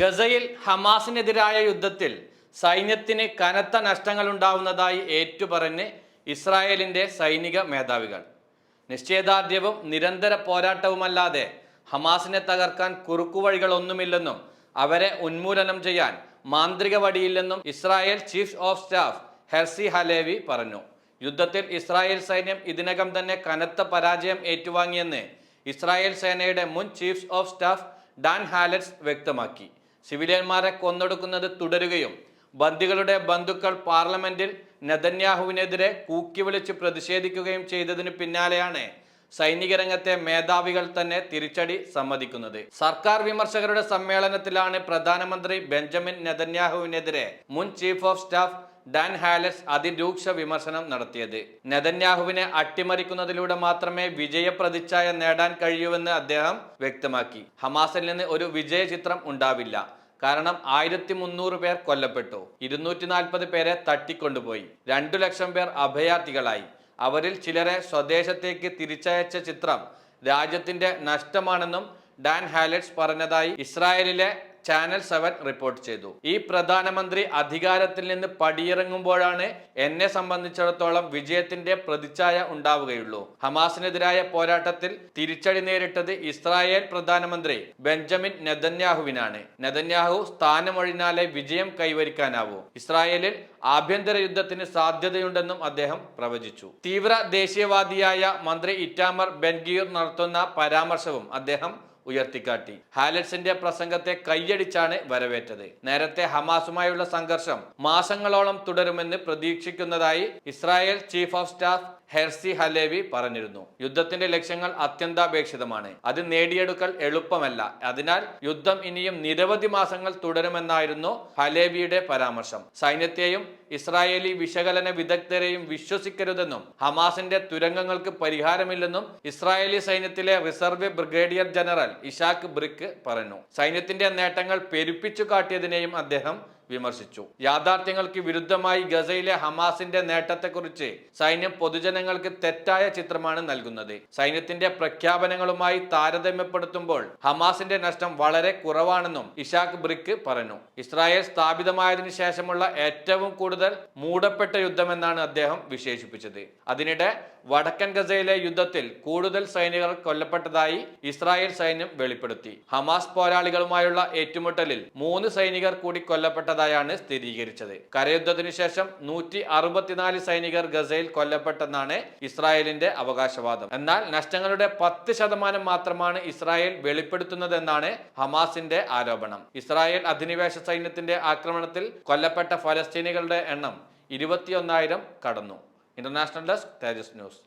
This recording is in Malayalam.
ഗസയിൽ ഹമാസിനെതിരായ യുദ്ധത്തിൽ സൈന്യത്തിന് കനത്ത നഷ്ടങ്ങൾ ഉണ്ടാവുന്നതായി ഏറ്റുപറഞ്ഞ് ഇസ്രായേലിന്റെ സൈനിക മേധാവികൾ. നിശ്ചയദാർഢ്യവും നിരന്തര പോരാട്ടവുമല്ലാതെ ഹമാസിനെ തകർക്കാൻ കുറുക്കുവഴികളൊന്നുമില്ലെന്നും അവരെ ഉന്മൂലനം ചെയ്യാൻ മാന്ത്രിക വടിയില്ലെന്നും Israel chief of staff Herzi Halevi പറഞ്ഞു. യുദ്ധത്തിൽ ഇസ്രായേൽ സൈന്യം ഇതിനകം തന്നെ കനത്ത പരാജയം ഏറ്റുവാങ്ങിയെന്ന് ഇസ്രായേൽ സേനയുടെ മുൻ chief of staff Dan Halutz വ്യക്തമാക്കി. സിവിലിയന്മാരെ കൊന്നൊടുക്കുന്നത് തുടരുകയും ബന്ദികളുടെ ബന്ധുക്കൾ പാർലമെന്റിൽ നെതന്യാഹുവിനെതിരെ കൂക്കി വിളിച്ച് പ്രതിഷേധിക്കുകയും ചെയ്തതിന് പിന്നാലെയാണ് സൈനിക രംഗത്തെ മേധാവികൾ തന്നെ തിരിച്ചടി സമ്മതിക്കുന്നത്. സർക്കാർ വിമർശകരുടെ സമ്മേളനത്തിലാണ് പ്രധാനമന്ത്രി ബെഞ്ചമിൻ നെതന്യാഹുവിനെതിരെ മുൻ chief of staff Dan Halutz അതിരൂക്ഷ വിമർശനം നടത്തിയത്. നെതന്യാഹുവിനെ അട്ടിമറിക്കുന്നതിലൂടെ മാത്രമേ വിജയ പ്രതിച്ഛായ നേടാൻ കഴിയൂവെന്ന് അദ്ദേഹം വ്യക്തമാക്കി. ഹമാസിൽ നിന്ന് ഒരു വിജയ ചിത്രം ഉണ്ടാവില്ല. കാരണം ആയിരത്തി മുന്നൂറ് പേർ കൊല്ലപ്പെട്ടു. ഇരുന്നൂറ്റി നാൽപ്പത് പേരെ തട്ടിക്കൊണ്ടുപോയി. രണ്ടു ലക്ഷം പേർ അഭയാർത്ഥികളായി. അവരിൽ ചിലരെ സ്വദേശത്തേക്ക് തിരിച്ചയച്ച ചിത്രം രാജ്യത്തിന്റെ നഷ്ടമാണെന്നും ഡാൻ ഹാലറ്റ്സ് പറഞ്ഞതായി ഇസ്രായേലിലെ ചാനൽ സെവൻ റിപ്പോർട്ട് ചെയ്തു. ഈ പ്രധാനമന്ത്രി അധികാരത്തിൽ നിന്ന് പടിയിറങ്ങുമ്പോഴാണ് എന്നെ സംബന്ധിച്ചിടത്തോളം വിജയത്തിന്റെ പ്രതിച്ഛായ ഉണ്ടാവുകയുള്ളൂ. ഹമാസിനെതിരായ പോരാട്ടത്തിൽ തിരിച്ചടി നേരിട്ടത് ഇസ്രായേൽ പ്രധാനമന്ത്രി ബെഞ്ചമിൻ നെതന്യാഹുവിനാണ്. നെതന്യാഹു സ്ഥാനമൊഴിഞ്ഞാലേ വിജയം കൈവരിക്കാനാവൂ. ഇസ്രായേലിൽ ആഭ്യന്തര യുദ്ധത്തിന് സാധ്യതയുണ്ടെന്നും അദ്ദേഹം പ്രവചിച്ചു. തീവ്ര ദേശീയവാദിയായ മന്ത്രി ഇറ്റാമർ ബെൻഗീർ നടത്തുന്ന പരാമർശവും അദ്ദേഹം ഉയർത്തിക്കാട്ടി. ഹാലറ്റ്സിന്റെ പ്രസംഗത്തെ കൈയടിച്ചാണ് വരവേറ്റത്. നേരത്തെ ഹമാസുമായുള്ള സംഘർഷം മാസങ്ങളോളം തുടരുമെന്ന് പ്രതീക്ഷിക്കുന്നതായി Israel chief of staff Herzi Halevi പറഞ്ഞിരുന്നു. യുദ്ധത്തിന്റെ ലക്ഷ്യങ്ങൾ അത്യന്താപേക്ഷിതമാണ്. അത് നേടിയെടുക്കൽ എളുപ്പമല്ല. അതിനാൽ യുദ്ധം ഇനിയും നിരവധി മാസങ്ങൾ തുടരുമെന്നായിരുന്നു ഹലേബിയുടെ പരാമർശം. സൈന്യത്തെയും ഇസ്രായേലി വിശകലന വിദഗ്ധരെയും വിശ്വസിക്കരുതെന്നും ഹമാസിന്റെ തുരങ്കങ്ങൾക്ക് പരിഹാരമില്ലെന്നും ഇസ്രായേലി സൈന്യത്തിലെ reserve brigadier general Yitzhak Brick പറഞ്ഞു. സൈന്യത്തിന്റെ നേട്ടങ്ങൾ പെരുപ്പിച്ചു കാട്ടിയതിനെയും അദ്ദേഹം വിമർശിച്ചു. യാഥാർത്ഥ്യങ്ങൾക്ക് വിരുദ്ധമായി ഗസയിലെ ഹമാസിന്റെ നേട്ടത്തെക്കുറിച്ച് സൈന്യം പൊതുജനങ്ങൾക്ക് തെറ്റായ ചിത്രമാണ് നൽകുന്നത്. സൈന്യത്തിന്റെ പ്രഖ്യാപനങ്ങളുമായി താരതമ്യപ്പെടുത്തുമ്പോൾ ഹമാസിന്റെ നഷ്ടം വളരെ കുറവാണെന്നും ഇഷാഖ് ബ്രിക്ക് പറഞ്ഞു. ഇസ്രായേൽ സ്ഥാപിതമായതിനു ശേഷമുള്ള ഏറ്റവും കൂടുതൽ മൂടപ്പെട്ട യുദ്ധമെന്നാണ് അദ്ദേഹം വിശേഷിപ്പിച്ചത്. അതിനിടെ വടക്കൻ ഗസയിലെ യുദ്ധത്തിൽ കൂടുതൽ സൈനികർ കൊല്ലപ്പെട്ടതായി ഇസ്രായേൽ സൈന്യം വെളിപ്പെടുത്തി. ഹമാസ് പോരാളികളുമായുള്ള ഏറ്റുമുട്ടലിൽ മൂന്ന് സൈനികർ കൂടി കൊല്ലപ്പെട്ടതായാണ് സ്ഥിരീകരിച്ചത്. കരയുദ്ധത്തിനു ശേഷം നൂറ്റി അറുപത്തിനാല് സൈനികർ ഗസയിൽ കൊല്ലപ്പെട്ടെന്നാണ് ഇസ്രായേലിന്റെ അവകാശവാദം. എന്നാൽ നഷ്ടങ്ങളുടെ പത്ത് ശതമാനം മാത്രമാണ് ഇസ്രായേൽ വെളിപ്പെടുത്തുന്നതെന്നാണ് ഹമാസിന്റെ ആരോപണം. ഇസ്രായേൽ അധിനിവേശ സൈന്യത്തിന്റെ ആക്രമണത്തിൽ കൊല്ലപ്പെട്ട ഫലസ്തീനികളുടെ എണ്ണം ഇരുപത്തിയൊന്നായിരം കടന്നു. International desk Tejas news.